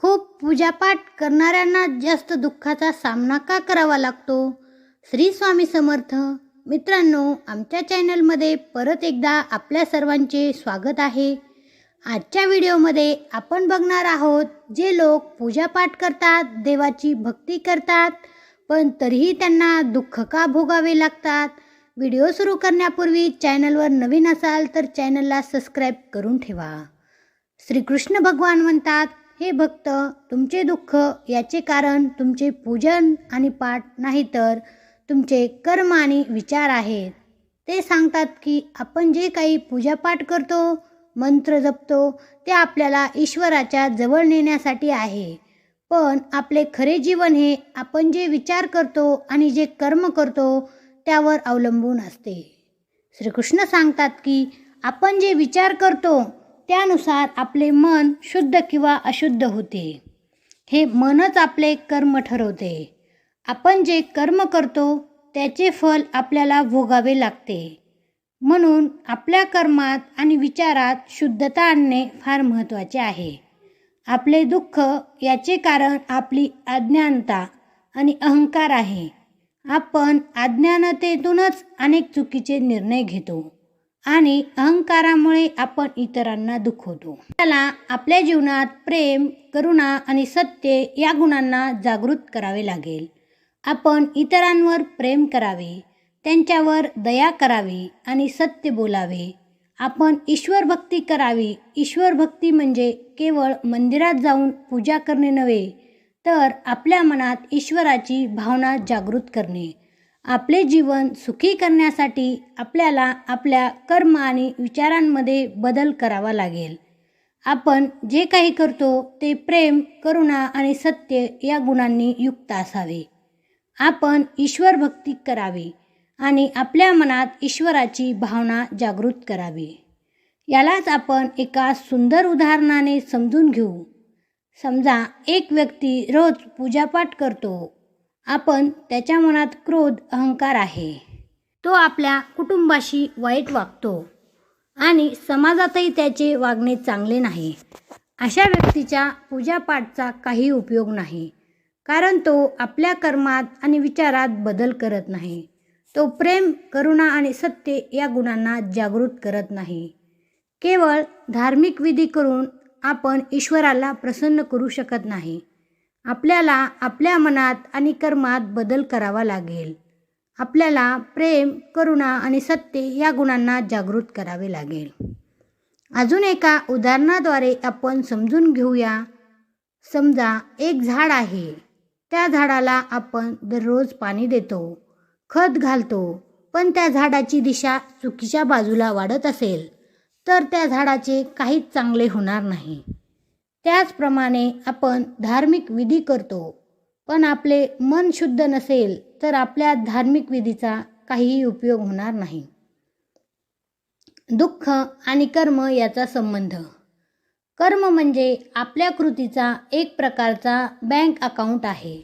खूप पूजापाठ करणाऱ्यांना जास्त दुःखाचा सामना का करावा लागतो? श्री स्वामी समर्थ. मित्रांनो आमच्या चॅनलमध्ये परत एकदा आपल्या सर्वांचे स्वागत आहे. आजच्या व्हिडिओमध्ये आपण बघणार आहोत जे लोक पूजापाठ करतात देवाची भक्ती करतात पण तरीही त्यांना दुःख का भोगावे लागतात? व्हिडिओ सुरू करण्यापूर्वी चॅनलवर नवीन असाल तर चॅनलला सबस्क्राईब करून ठेवा. श्रीकृष्ण भगवान म्हणतात हे भक्त तुमचे दुःख याचे कारण तुमचे पूजन आणि पाठ नाही तर तुमचे कर्म आणि विचार आहेत. ते सांगतात की आपण जे काही पूजापाठ करतो मंत्र जपतो ते आपल्याला ईश्वराच्या जवळ नेण्यासाठी आहे. पण आपले खरे जीवन हे आपण जे विचार करतो आणि जे कर्म करतो त्यावर अवलंबून असते. श्रीकृष्ण सांगतात की आपण जे विचार करतो त्यानुसार आपले मन शुद्ध किंवा अशुद्ध होते. हे मनच आपले कर्म ठरवते. आपण जे कर्म करतो त्याचे फल आपल्याला भोगावे लागते. म्हणून आपल्या कर्मात आणि विचारात शुद्धता आणणे फार महत्त्वाचे आहे. आपले दुःख याचे कारण आपली अज्ञानता आणि अहंकार आहे. आपण अज्ञानतेतूनच अनेक चुकीचे निर्णय घेतो. आणि अहंकारामुळे आपण इतरांना दुखवतो. त्याला आपल्या जीवनात प्रेम करुणा आणि सत्य या गुणांना जागृत करावे लागेल. आपण इतरांवर प्रेम करावे त्यांच्यावर दया करावी आणि सत्य बोलावे. आपण ईश्वर भक्ती करावी. ईश्वर भक्ती म्हणजे केवळ मंदिरात जाऊन पूजा करणे नव्हे तर आपल्या मनात ईश्वराची भावना जागृत करणे. आपले जीवन सुखी करण्यासाठी आपल्याला आपल्या कर्म आणि विचारांमध्ये बदल करावा लागेल. आपण जे काही करतो ते प्रेम करुणा आणि सत्य या गुणांनी युक्त असावे. आपण ईश्वर भक्ती करावी आणि आपल्या मनात ईश्वराची भावना जागृत करावी. यालाच आपण एका सुंदर उदाहरणाने समजून घेऊ. समजा एक व्यक्ती रोज पूजापाठ करतो. आपण त्याच्या मनात क्रोध अहंकार आहे. तो आपल्या कुटुंबाशी वाईट वागतो आणि समाजातही त्याचे वागणे चांगले नाही. अशा व्यक्तीच्या पूजापाठचा काही उपयोग नाही कारण तो आपल्या कर्मात आणि विचारात बदल करत नाही. तो प्रेम करुणा आणि सत्य या गुणांना जागृत करत नाही. केवळ धार्मिक विधी करून आपण ईश्वराला प्रसन्न करू शकत नाही. आपल्याला आपल्या मनात आणि कर्मात बदल करावा लागेल. आपल्याला प्रेम करुणा आणि सत्य या गुणांना जागृत करावे लागेल. अजून एका उदाहरणाद्वारे आपण समजून घेऊया. समजा एक झाड आहे. त्या झाडाला आपण दररोज पाणी देतो खत घालतो पण त्या झाडाची दिशा चुकीच्या बाजूला वाढत असेल तर त्या झाडाचे काहीच चांगले होणार नाही. त्याचप्रमाणे आपण धार्मिक विधी करतो. पण आपले मन शुद्ध नसेल तर आपल्या धार्मिक विधीचा काहीही उपयोग होणार नाही. दुःख आणि कर्म याचा संबंध. कर्म म्हणजे आपल्या कृतीचा एक प्रकारचा बँक अकाउंट आहे.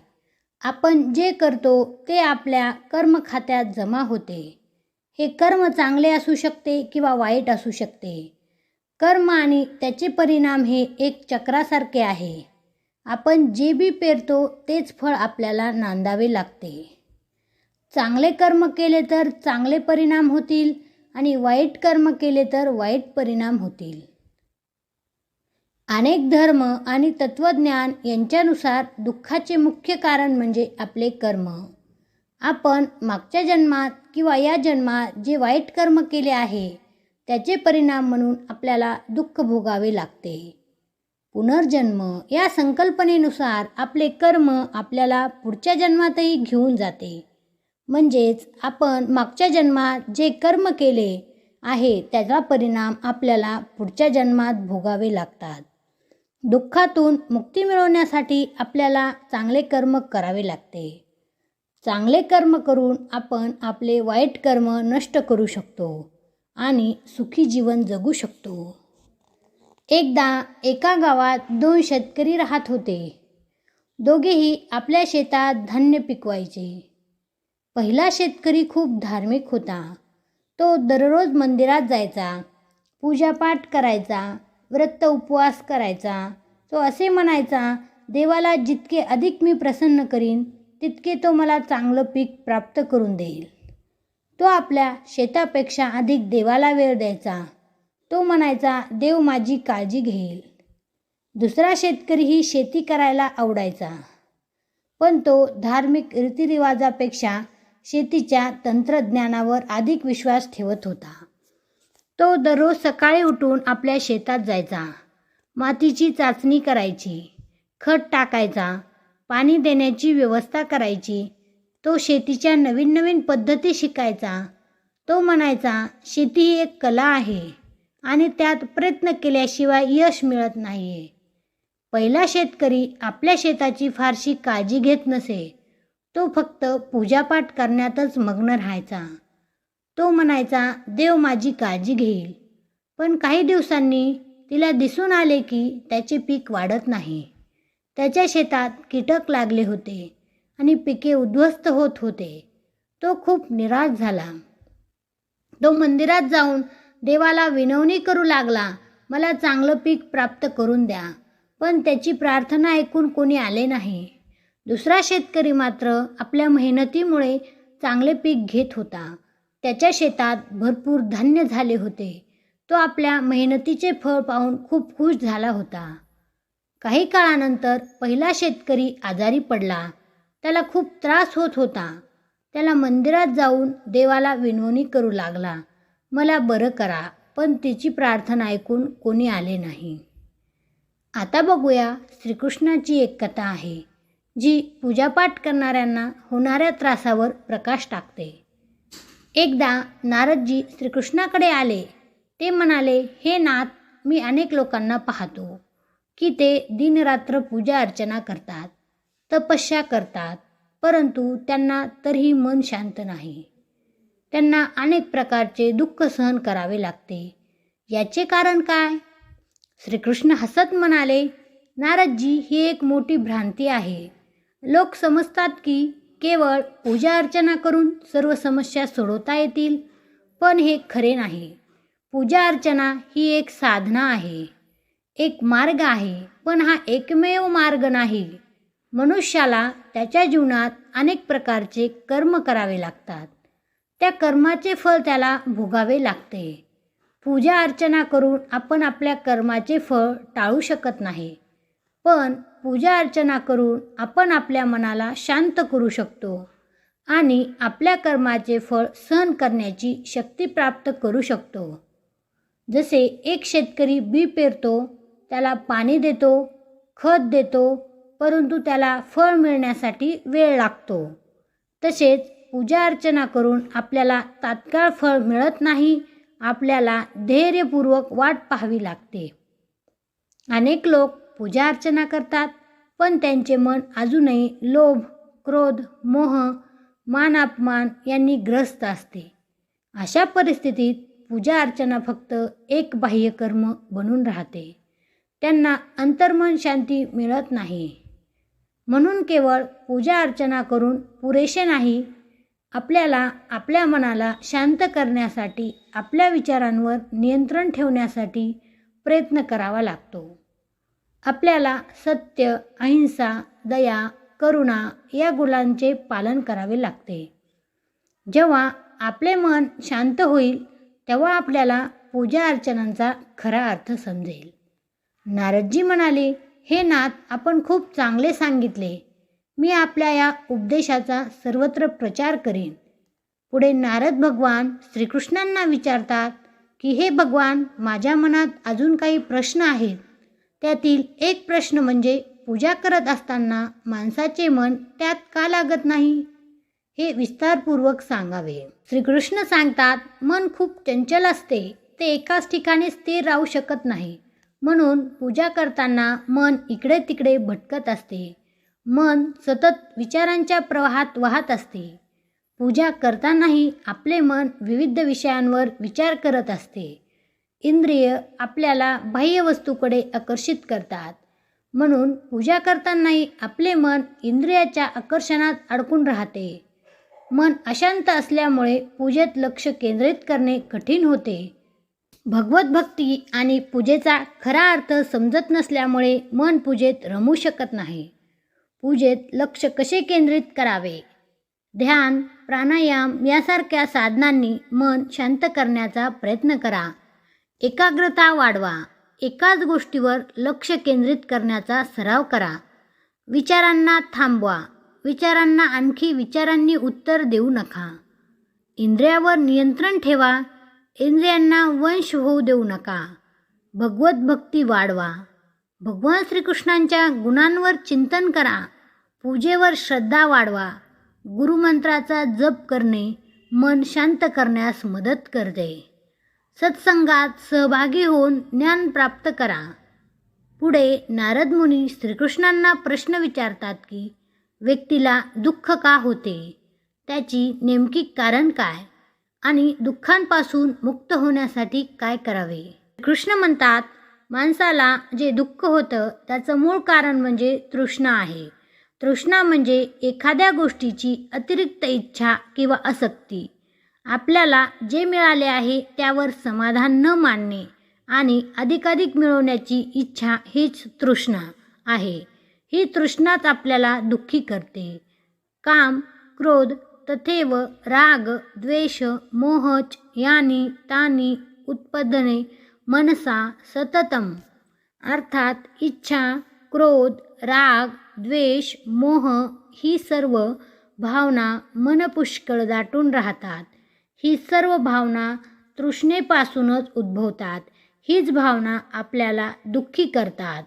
आपण जे करतो ते आपल्या कर्म खात्यात जमा होते. हे कर्म चांगले असू शकते किंवा वाईट असू शकते. कर्म आणि त्याचे परिणाम हे एक चक्रासारखे आहे. आपण जे बी पेरतो तेच फळ आपल्याला नांदावे लागते. चांगले कर्म केले तर चांगले परिणाम होतील आणि वाईट कर्म केले तर वाईट परिणाम होतील. अनेक धर्म आणि तत्त्वज्ञान यांच्यानुसार दुःखाचे मुख्य कारण म्हणजे आपले कर्म. आपण मागच्या जन्मात किंवा या जन्मात जे वाईट कर्म केले आहे त्याचे परिणाम म्हणून आपल्याला दुःख भोगावे लागते. पुनर्जन्म या संकल्पनेनुसार आपले कर्म आपल्याला पुढच्या जन्मातही घेऊन जाते. म्हणजेच आपण मागच्या जन्मात जे कर्म केले आहे त्याचा परिणाम आपल्याला पुढच्या जन्मात भोगावे लागतात. दुःखातून मुक्ती मिळवण्यासाठी आपल्याला चांगले कर्म करावे लागते. चांगले कर्म करून आपण आपले वाईट कर्म नष्ट करू शकतो. आणि सुखी जीवन जगू शकतो. एकदा एका गावात दोन शेतकरी राहत होते. दोघेही आपल्या शेतात धान्य पिकवायचे. पहिला शेतकरी खूप धार्मिक होता. तो दररोज मंदिरात जायचा पूजापाठ करायचा व्रत उपवास करायचा. तो असे म्हणायचा देवाला जितके अधिक मी प्रसन्न करीन तितके तो मला चांगलं पीक प्राप्त करून देईल. तो आपल्या शेतापेक्षा अधिक देवाला वेळ द्यायचा. तो म्हणायचा देव माझी काळजी घेईल. दुसरा शेतकरीही शेती करायला आवडायचा. पण तो धार्मिक रीतिरिवाजापेक्षा शेतीच्या तंत्रज्ञानावर अधिक विश्वास ठेवत होता. तो दररोज सकाळी उठून आपल्या शेतात जायचा. मातीची चाचणी करायची खत टाकायचा पाणी देण्याची व्यवस्था करायची तो शेतीच्या नवीन नवीन पद्धती शिकायचा. तो म्हणायचा शेती ही एक कला आहे आणि त्यात प्रयत्न केल्याशिवाय यश मिळत नाही आहे पहिला शेतकरी आपल्या शेताची फारशी काळजी घेत नसे. तो फक्त पूजापाठ करण्यातच मग्न राहायचा. तो म्हणायचा देव माझी काळजी घेईल. पण काही दिवसांनी तिला दिसून आले की त्याचे पीक वाढत नाही. त्याच्या शेतात कीटक लागले होते. आणि पिके उद्ध्वस्त होत होते. तो खूप निराश झाला. तो मंदिरात जाऊन देवाला विनवणी करू लागला मला चांगलं पीक प्राप्त करून द्या पण त्याची प्रार्थना ऐकून कोणी आले नाही. दुसरा शेतकरी मात्र आपल्या मेहनतीमुळे चांगले पीक घेत होता. त्याच्या शेतात भरपूर धान्य झाले होते. तो आपल्या मेहनतीचे फळ पाहून खूप खुश झाला होता. काही काळानंतर पहिला शेतकरी आजारी पडला. त्याला खूप त्रास होत होता. त्याला मंदिरात जाऊन देवाला विनवणी करू लागला. मला बरं करा पण तिची प्रार्थना ऐकून कोणी आले नाही. आता बघूया श्रीकृष्णाची एक कथा आहे जी पूजापाठ करणाऱ्यांना होणाऱ्या त्रासावर प्रकाश टाकते. एकदा नारदजी श्रीकृष्णाकडे आले. ते म्हणाले हे नाथ मी अनेक लोकांना पाहतो की ते दिनरात्र पूजा अर्चना करतात. तपस्या करतात परंतु त्यांना तरीही मन शांत नाही. त्यांना अनेक प्रकारचे दुःख सहन करावे लागते. याचे कारण काय? श्रीकृष्ण हसत म्हणाले नारदजी ही एक मोठी भ्रांती आहे. लोक समजतात की केवळ पूजा अर्चना करून सर्व समस्या सोडवता येतील पण हे खरे नाही. पूजा अर्चना ही एक साधना आहे. एक मार्ग आहे पण हा एकमेव मार्ग नाही. मनुष्याला त्याच्या जीवनात अनेक प्रकारचे कर्म करावे लागतात. त्या कर्माचे फळ त्याला भोगावे लागते. पूजा अर्चना करून आपण आपल्या कर्माचे फळ टाळू शकत नाही. पण पूजा अर्चना करून आपण आपल्या मनाला शांत करू शकतो आणि आपल्या कर्माचे फळ सहन करण्याची शक्ती प्राप्त करू शकतो. जसे एक शेतकरी बी पेरतो त्याला पाणी देतो खत देतो परंतु त्याला फळ मिळण्यासाठी वेळ लागतो. तसेच पूजा अर्चना करून आपल्याला तात्काळ फळ मिळत नाही आपल्याला धैर्यपूर्वक वाट पाहावी लागते. अनेक लोक पूजा अर्चना करतात पण त्यांचे मन अजूनही लोभ क्रोध मोह मान अपमान यांनी ग्रस्त असते. अशा परिस्थितीत पूजा अर्चना फक्त एक बाह्यकर्म बनून राहते. त्यांना अंतर्मन शांती मिळत नाही. म्हणून केवळ पूजा अर्चना करून पुरेसे नाही आपल्याला आपल्या मनाला शांत करण्यासाठी आपल्या विचारांवर नियंत्रण ठेवण्यासाठी प्रयत्न करावा लागतो. आपल्याला सत्य अहिंसा दया करुणा या गुणांचे पालन करावे लागते. जेव्हा आपले मन शांत होईल तेव्हा आपल्याला पूजा अर्चनांचा खरा अर्थ समजेल. नारदजी म्हणाले हे नाथ आपण खूप चांगले सांगितले. मी आपल्या या उपदेशाचा सर्वत्र प्रचार करेन. पुढे नारद भगवान श्रीकृष्णांना विचारतात की हे भगवान माझ्या मनात अजून काही प्रश्न आहेत. त्यातील एक प्रश्न म्हणजे पूजा करत असताना माणसाचे मन त्यात का लागत नाही? हे विस्तारपूर्वक सांगावे. श्रीकृष्ण सांगतात मन खूप चंचल असते. ते एकाच ठिकाणी स्थिर राहू शकत नाही. म्हणून पूजा करताना मन इकडे तिकडे भटकत असते. मन सतत विचारांच्या प्रवाहात वाहत असते. पूजा करतानाही आपले मन विविध विषयांवर विचार करत असते. इंद्रिय आपल्याला बाह्य वस्तूकडे आकर्षित करतात. म्हणून पूजा करतानाही आपले मन इंद्रियाच्या आकर्षणात अडकून राहते. मन अशांत असल्यामुळे पूजेत लक्ष केंद्रित करणे कठीण होते. भगवत भक्ती आणि पूजेचा खरा अर्थ समजत नसल्यामुळे मन पूजेत रमू शकत नाही. पूजेत लक्ष कसे केंद्रित करावे? ध्यान प्राणायाम यासारख्या साधनांनी मन शांत करण्याचा प्रयत्न करा. एकाग्रता वाढवा. एकाच गोष्टीवर लक्ष केंद्रित करण्याचा सराव करा. विचारांना थांबवा. विचारांना आणखी विचारांनी उत्तर देऊ नका. इंद्रियावर नियंत्रण ठेवा. इंद्रियांना वंश होऊ देऊ नका. भगवत भक्ती वाढवा. भगवान श्रीकृष्णांच्या गुणांवर चिंतन करा. पूजेवर श्रद्धा वाढवा. गुरुमंत्राचा जप करणे मन शांत करण्यास मदत करते. सत्संगात सहभागी होऊन ज्ञान प्राप्त करा. पुढे नारद मुनी श्रीकृष्णांना प्रश्न विचारतात की व्यक्तीला दुःख का होते? त्याची नेमकी कारण काय? आणि दुःखांपासून मुक्त होण्यासाठी काय करावे? कृष्ण म्हणतात माणसाला जे दुःख होतं त्याचं मूळ कारण म्हणजे तृष्णा आहे. तृष्णा म्हणजे एखाद्या गोष्टीची अतिरिक्त इच्छा किंवा आसक्ती. आपल्याला जे मिळाले आहे त्यावर समाधान न मानणे आणि अधिकाधिक मिळवण्याची इच्छा हीच तृष्णा आहे. ही तृष्णाच आपल्याला दुःखी करते. काम क्रोध तथेव राग द्वेष मोहच यानी तानी उत्पदने मनसा सततम. अर्थात इच्छा क्रोध राग द्वेष मोह ही सर्व भावना मनपुष्कळ दाटून राहतात. ही सर्व भावना तृष्णेपासूनच उद्भवतात. हीच भावना आपल्याला दुःखी करतात.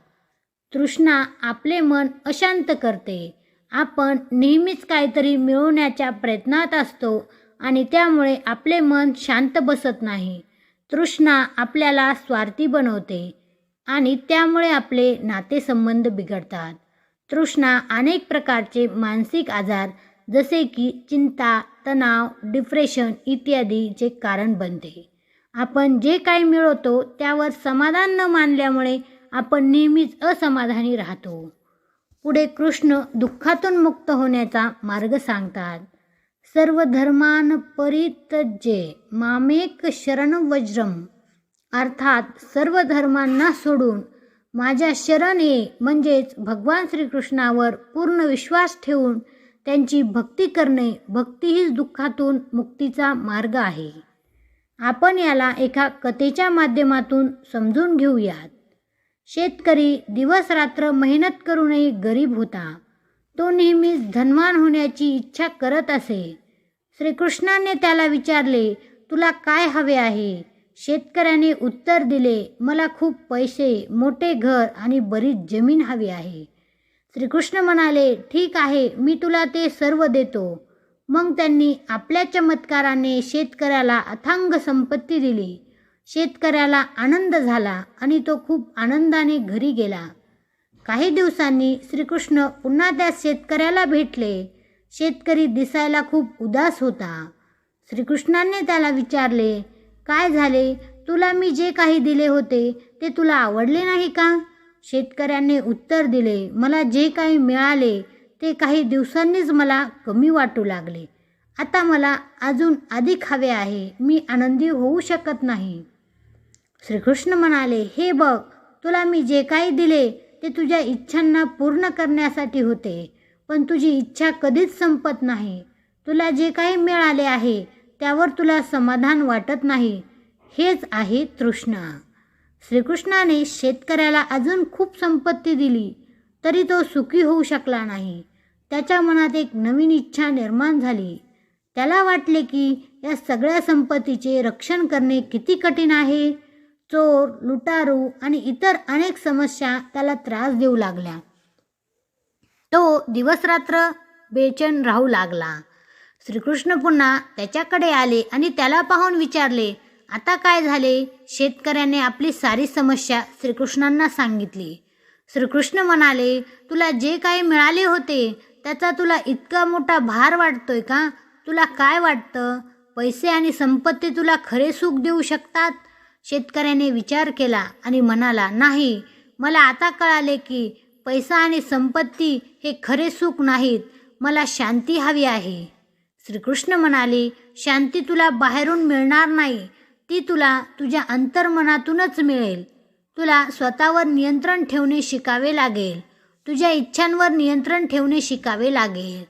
तृष्णा आपले मन अशांत करते. आपण नेहमीच काहीतरी मिळवण्याच्या प्रयत्नात असतो आणि त्यामुळे आपले मन शांत बसत नाही. तृष्णा आपल्याला स्वार्थी बनवते आणि त्यामुळे आपले नातेसंबंध बिघडतात. तृष्णा अनेक प्रकारचे मानसिक आजार जसे की चिंता तणाव डिप्रेशन इत्यादीचे कारण बनते. आपण जे काही मिळवतो त्यावर समाधान न मानल्यामुळे आपण नेहमीच असमाधानी राहतो. पुढे कृष्ण दुःखातून मुक्त होण्याचा मार्ग सांगतात. सर्व धर्मान परित्यज्ये मामेक शरण वज्रम. अर्थात सर्व धर्मांना सोडून माझ्या शरण ये म्हणजेच भगवान श्रीकृष्णावर पूर्ण विश्वास ठेवून त्यांची भक्ती करणे भक्ती हीच दुःखातून मुक्तीचा मार्ग आहे. आपण याला एका कथेच्या माध्यमातून समजून घेऊयात. शेतकरी दिवस रात्र मेहनत करूनही गरीब होता. तो नेहमीच धनवान होण्याची इच्छा करत असे. श्रीकृष्णाने त्याला विचारले तुला काय हवे आहे? शेतकऱ्याने उत्तर दिले मला खूप पैसे मोठे घर आणि बरीच जमीन हवी आहे. श्रीकृष्ण म्हणाले ठीक आहे मी तुला ते सर्व देतो. मग त्यांनी आपल्या चमत्काराने शेतकऱ्याला अथांग संपत्ती दिली. शेतकऱ्याला आनंद झाला आणि तो खूप आनंदाने घरी गेला. काही दिवसांनी श्रीकृष्ण पुन्हा त्या शेतकऱ्याला भेटले. शेतकरी दिसायला खूप उदास होता. श्रीकृष्णाने त्याला विचारले काय झाले? तुला मी जे काही दिले होते ते तुला आवडले नाही का? शेतकऱ्याने उत्तर दिले मला जे काही मिळाले ते काही दिवसांनीच मला कमी वाटू लागले. आता मला अजून अधिक हवे आहे. मी आनंदी होऊ शकत नाही. श्रीकृष्ण म्हणाले हे बघ तुला मी जे काही दिले ते तुझ्या इच्छांना पूर्ण करण्यासाठी होते. पण तुझी इच्छा कधीच संपत नाही. तुला जे काही मिळाले आहे त्यावर तुला समाधान वाटत नाही. हेच आहे तृष्णा. श्रीकृष्णाने शेतकऱ्याला अजून खूप संपत्ती दिली तरी तो सुखी होऊ शकला नाही. त्याच्या मनात एक नवीन इच्छा निर्माण झाली. त्याला वाटले की या सगळ्या संपत्तीचे रक्षण करणे किती कठीण आहे? चोर लुटारू आणि इतर अनेक समस्या त्याला त्रास देऊ लागल्या. तो दिवसरात्र बेचैन राहू लागला. श्रीकृष्ण पुन्हा त्याच्याकडे आले आणि त्याला पाहून विचारले आता काय झाले? शेतकऱ्याने आपली सारी समस्या श्रीकृष्णांना सांगितली. श्रीकृष्ण म्हणाले तुला जे काही मिळाले होते त्याचा तुला इतका मोठा भार वाटतोय का? तुला काय वाटतं? पैसे आणि संपत्ती तुला खरे सुख देऊ शकतात? शेतकऱ्याने विचार केला आणि म्हणाला नाही मला आता कळाले की पैसा आणि संपत्ती हे खरे सुख नाहीत मला शांती हवी आहे. श्रीकृष्ण म्हणाले शांती तुला बाहेरून मिळणार नाही ती तुला तुझ्या अंतर्मनातूनच मिळेल. तुला स्वतःवर नियंत्रण ठेवणे शिकावे लागेल तुझ्या इच्छांवर नियंत्रण ठेवणे शिकावे लागेल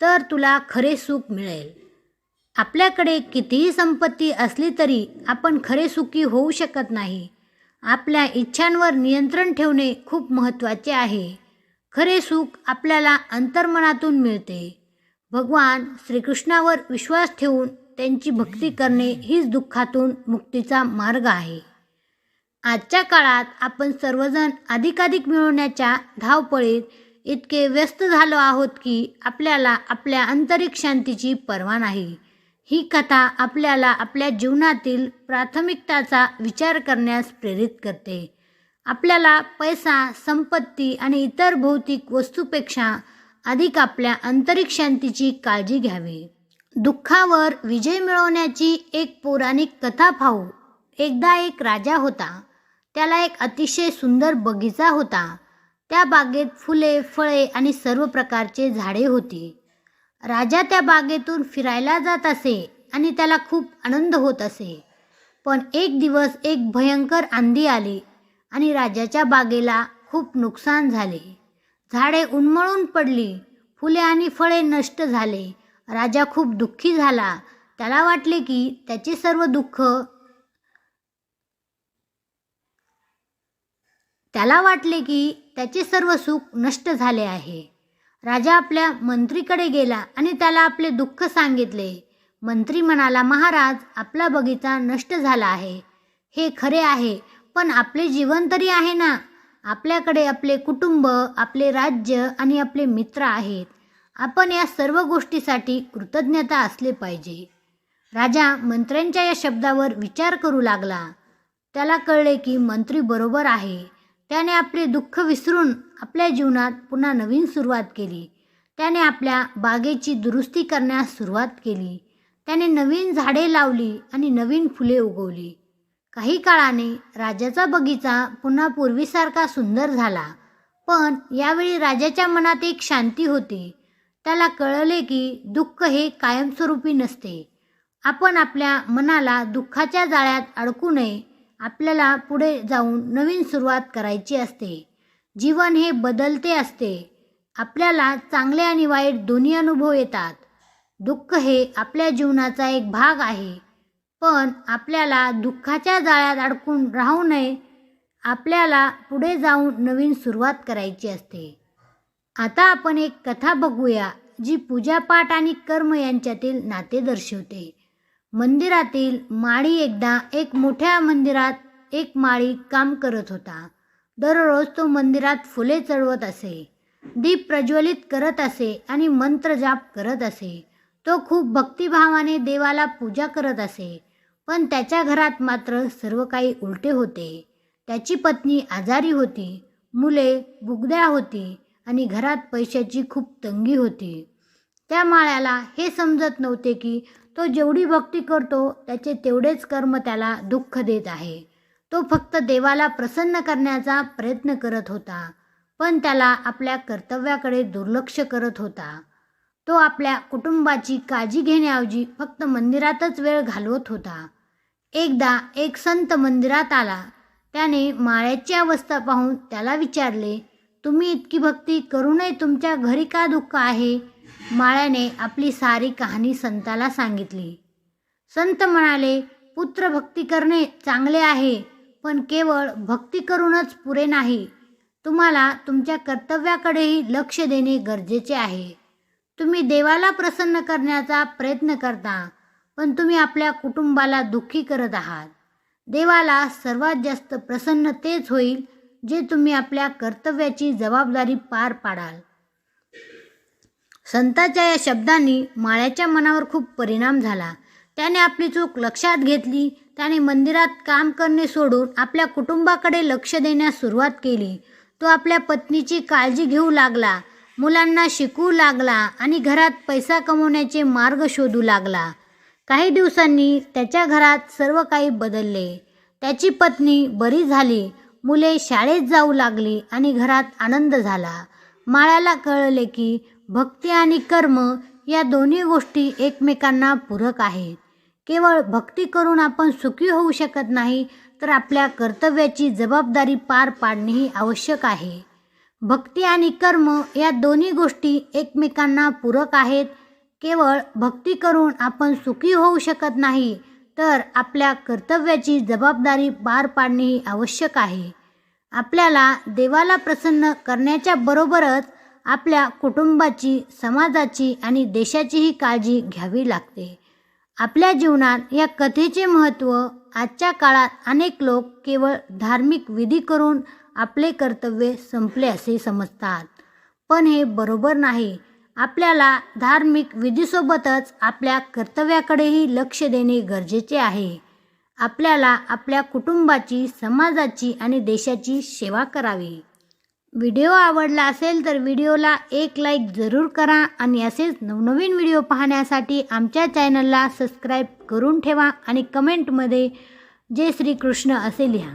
तर तुला खरे सुख मिळेल. आपल्याकडे कितीही संपत्ती असली तरी आपण खरे सुखी होऊ शकत नाही. आपल्या इच्छांवर नियंत्रण ठेवणे खूप महत्त्वाचे आहे. खरे सुख आपल्याला अंतर्मनातून मिळते. भगवान श्रीकृष्णावर विश्वास ठेवून त्यांची भक्ती करणे हीच दुःखातून मुक्तीचा मार्ग आहे. आजच्या काळात आपण सर्वजण अधिकाधिक मिळवण्याच्या धावपळीत इतके व्यस्त झालो आहोत की आपल्याला आपल्या आंतरिक शांतीची पर्वा नाही. ही कथा आपल्याला आपल्या जीवनातील प्राथमिकताचा विचार करण्यास प्रेरित करते. आपल्याला पैसा संपत्ती आणि इतर भौतिक वस्तूपेक्षा अधिक आपल्या आंतरिक शांतीची काळजी घ्यावी. दुःखावर विजय मिळवण्याची एक पौराणिक कथा पाहू. एकदा एक राजा होता. त्याला एक अतिशय सुंदर बगीचा होता. त्या बागेत फुले फळे आणि सर्व प्रकारचे झाडे होती. राजा त्या बागेतून फिरायला जात असे आणि त्याला खूप आनंद होत असे. पण एक दिवस एक भयंकर आंधी आली आणि राजाच्या बागेला खूप नुकसान झाले. झाडे उन्मळून पडली फुले आणि फळे नष्ट झाले. राजा खूप दुःखी झाला. त्याला वाटले की त्याचे सर्व दुःख त्याला वाटले की त्याचे सर्व सुख नष्ट झाले आहे. राजा आपल्या मंत्रीकडे गेला आणि त्याला आपले दुःख सांगितले. मंत्री म्हणाला महाराज आपला बगीचा नष्ट झाला आहे. हे खरे आहे पण आपले जीवन तरी आहे ना? आपल्याकडे आपले कुटुंब आपले राज्य आणि आपले मित्र आहेत. आपण या सर्व गोष्टीसाठी कृतज्ञता असले पाहिजे. राजा मंत्र्यांच्या या शब्दावर विचार करू लागला. त्याला कळले की मंत्री बरोबर आहे. त्याने आपले दुःख विसरून आपल्या जीवनात पुन्हा नवीन सुरुवात केली. त्याने आपल्या बागेची दुरुस्ती करण्यास सुरुवात केली. त्याने नवीन झाडे लावली आणि नवीन फुले उगवली. काही काळाने राजाचा बगीचा पुन्हा पूर्वीसारखा सुंदर झाला. पण यावेळी राजाच्या मनात एक शांती होती. त्याला कळले की दुःख हे कायमस्वरूपी नसते. आपण आपल्या मनाला दुःखाच्या जाळ्यात अडकू नये. आपल्याला पुढे जाऊन नवीन सुरुवात करायची असते. जीवन हे बदलते असते. आपल्याला चांगले आणि वाईट दोन्ही अनुभव येतात. दुःख हे आपल्या जीवनाचा एक भाग आहे. पण आपल्याला दुःखाच्या जाळ्यात अडकून राहू नये. आपल्याला पुढे जाऊन नवीन सुरुवात करायची असते. आता आपण एक कथा बघूया जी पूजापाठ आणि कर्म यांच्यातील नाते दर्शवते. मंदिरातील माळी एकदा एक मोठ्या मंदिरात एक माळी काम करत होता. दररोज तो मंदिरात फुले चढवत असे दीप प्रज्वलित करत असे आणि मंत्र जाप करत असे. तो खूप भक्तिभावाने देवाला पूजा करत असे पण त्याच्या घरात मात्र सर्व काही उलटे होते. त्याची पत्नी आजारी होती मुले बुगद्या होती आणि घरात पैशाची खूप तंगी होती. त्या माळ्याला हे समजत नव्हते की तो जेवढी भक्ती करतो त्याचे तेवढेच कर्म त्याला दुःख देत आहे. तो फक्त देवाला प्रसन्न करण्याचा प्रयत्न करत होता पण त्याला आपल्या कर्तव्याकडे दुर्लक्ष करत होता. तो आपल्या कुटुंबाची काळजी घेण्याऐवजी फक्त मंदिरातच वेळ घालवत होता. एकदा एक संत मंदिरात आला. त्याने माळ्याची अवस्था पाहून त्याला विचारले तुम्ही इतकी भक्ती करूनही तुमच्या घरी का दुःख आहे? माळ्याने आपली सारी कहाणी संताला सांगितली. संत म्हणाले पुत्र भक्ती करणे चांगले आहे पण केवळ भक्ती करूनच पुरे नाही. तुम्हाला तुमच्या कर्तव्याकडेही लक्ष देणे गरजेचे आहे. तुम्ही देवाला प्रसन्न करण्याचा प्रयत्न करता पण तुम्ही आपल्या कुटुंबाला दुःखी करत आहात. देवाला सर्वात जास्त प्रसन्न तेच होईल जे तुम्ही आपल्या कर्तव्याची जबाबदारी पार पाडाल. संताच्या या शब्दांनी माळ्याच्या मनावर खूप परिणाम झाला. त्याने आपली चूक लक्षात घेतली त्याने मंदिरात काम करणे सोडून आपल्या कुटुंबाकडे लक्ष देण्यास सुरुवात केली. तो आपल्या पत्नीची काळजी घेऊ लागला मुलांना शिकवू लागला आणि घरात पैसा कमवण्याचे मार्ग शोधू लागला. काही दिवसांनी त्याच्या घरात सर्व काही बदलले. त्याची पत्नी बरी झाली मुले शाळेत जाऊ लागली आणि घरात आनंद झाला. माळ्याला कळले की भक्ती आणि कर्म या दोन्ही गोष्टी एकमेकांना पूरक आहेत. केवळ भक्ती करून आपण सुखी होऊ शकत नाही तर आपल्या कर्तव्याची जबाबदारी पार पाडणेही आवश्यक आहे. भक्ती आणि कर्म या दोन्ही गोष्टी एकमेकांना पूरक आहेत. केवळ भक्ती करून आपण सुखी होऊ शकत नाही तर आपल्या कर्तव्याची जबाबदारी पार पाडणेही आवश्यक आहे. आपल्याला देवाला प्रसन्न करण्याच्या बरोबरच आपल्या कुटुंबाची समाजाची आणि देशाचीही काळजी घ्यावी लागते. आपल्या जीवनात या कथेचे महत्त्व आजच्या काळात अनेक लोक केवळ धार्मिक विधी करून आपले कर्तव्य संपले असे समजतात. पण हे बरोबर नाही. आपल्याला धार्मिक विधीसोबतच आपल्या कर्तव्याकडेही लक्ष देणे गरजेचे आहे. आपल्याला आपल्या कुटुंबाची समाजाची आणि देशाची सेवा करावी. व्हिडिओ आवडला असेल तर व्हिडिओला एक लाईक जरूर करा आणि असेच नवनवीन व्हिडिओ पाहण्यासाठी आमच्या चॅनलला सबस्क्राईब करून ठेवा आणि कमेंटमध्ये जय श्रीकृष्ण असे लिहा.